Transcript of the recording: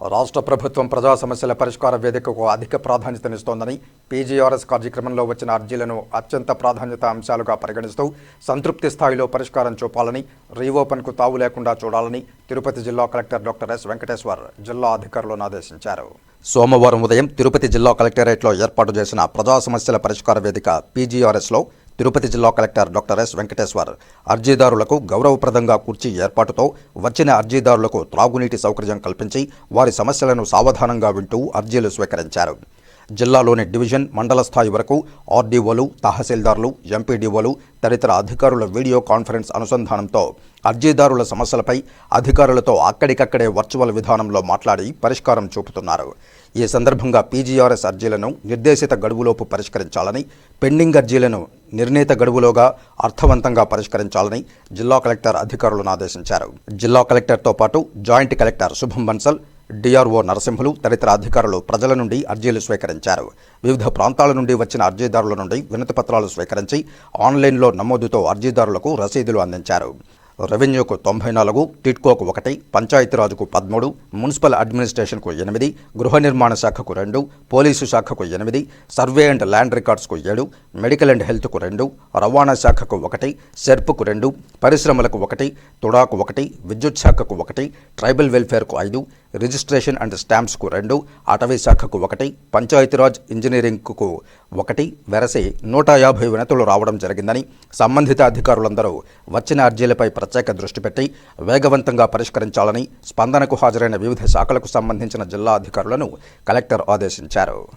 రాష్ట్ర ప్రభుత్వం ప్రజా సమస్యల పరిష్కార వేదికకు అధిక ప్రాధాన్యతనిస్తోందని పీజీఆర్ఎస్ కార్యక్రమంలో వచ్చిన అర్జీలను అత్యంత ప్రాధాన్యత అంశాలుగా పరిగణిస్తూ సంతృప్తి స్థాయిలో పరిష్కారం చూపాలని రీఓపెన్కు తావు లేకుండా చూడాలని తిరుపతి జిల్లా కలెక్టర్ డాక్టర్ ఎస్ వెంకటేశ్వర్ జిల్లా అధికారులను ఆదేశించారు. సోమవారం ఉదయం తిరుపతి జిల్లా కలెక్టరేట్లో ఏర్పాటు చేసిన ప్రజా సమస్యల పరిష్కార వేదిక పీజీఆర్ఎస్లో తిరుపతి జిల్లా కలెక్టర్ డాక్టర్ ఎస్ వెంకటేశ్వర్ అర్జీదారులకు గౌరవప్రదంగా కుర్చీ ఏర్పాటుతో వచ్చిన అర్జీదారులకు త్రాగునీటి సౌకర్యం కల్పించి వారి సమస్యలను సావధానంగా వింటూ అర్జీలు స్వీకరించారు. జిల్లాలోని డివిజన్ మండల స్థాయి వరకు ఆర్డీఓలు తహసీల్దార్లు ఎంపీడీఓలు తదితర అధికారుల వీడియో కాన్ఫరెన్స్ అనుసంధానంతో అర్జీదారుల సమస్యలపై అధికారులతో అక్కడికక్కడే వర్చువల్ విధానంలో మాట్లాడి పరిష్కారం చూపుతున్నారు. ఈ సందర్భంగా పీజీఆర్ఎస్ అర్జీలను నిర్దేశిత గడువులోపు పరిష్కరించాలని పెండింగ్ అర్జీలను నిర్ణీత గడువులోగా అర్థవంతంగా పరిష్కరించాలని జిల్లా కలెక్టర్ అధికారులను ఆదేశించారు. జిల్లా కలెక్టర్తో పాటు జాయింట్ కలెక్టర్ శుభం బన్సల్ డిఆర్ఓ నరసింహులు తదితర అధికారులు ప్రజల నుండి అర్జీలు స్వీకరించారు. వివిధ ప్రాంతాల నుండి వచ్చిన అర్జీదారుల నుండి వినతి పత్రాలు స్వీకరించి ఆన్లైన్లో నమోదుతో అర్జీదారులకు రసీదులు అందించారు. రెవెన్యూకు తొంభై నాలుగు టిట్కోకు ఒకటి పంచాయతీరాజ్కు పదమూడు మున్సిపల్ అడ్మినిస్ట్రేషన్కు ఎనిమిది గృహ నిర్మాణ శాఖకు రెండు పోలీసు శాఖకు ఎనిమిది సర్వే అండ్ ల్యాండ్ రికార్డ్స్కు ఏడు మెడికల్ అండ్ హెల్త్కు రెండు రవాణా శాఖకు ఒకటి సెర్ప్కు రెండు పరిశ్రమలకు ఒకటి తుడాకు ఒకటి విద్యుత్ శాఖకు ఒకటి ట్రైబల్ వెల్ఫేర్కు ఐదు రిజిస్ట్రేషన్ అండ్ స్టాంప్స్కు రెండు అటవీ శాఖకు ఒకటి పంచాయతీరాజ్ ఇంజనీరింగ్కు ఒకటి వెరసి నూట యాభై వినతులు రావడం జరిగిందని సంబంధిత అధికారులందరూ వచ్చిన అర్జీలపై ప్రత్యేక దృష్టి పెట్టి వేగవంతంగా పరిష్కరించాలని స్పందనకు హాజరైన వివిధ శాఖలకు సంబంధించిన జిల్లా అధికారులను కలెక్టర్ ఆదేశించారు.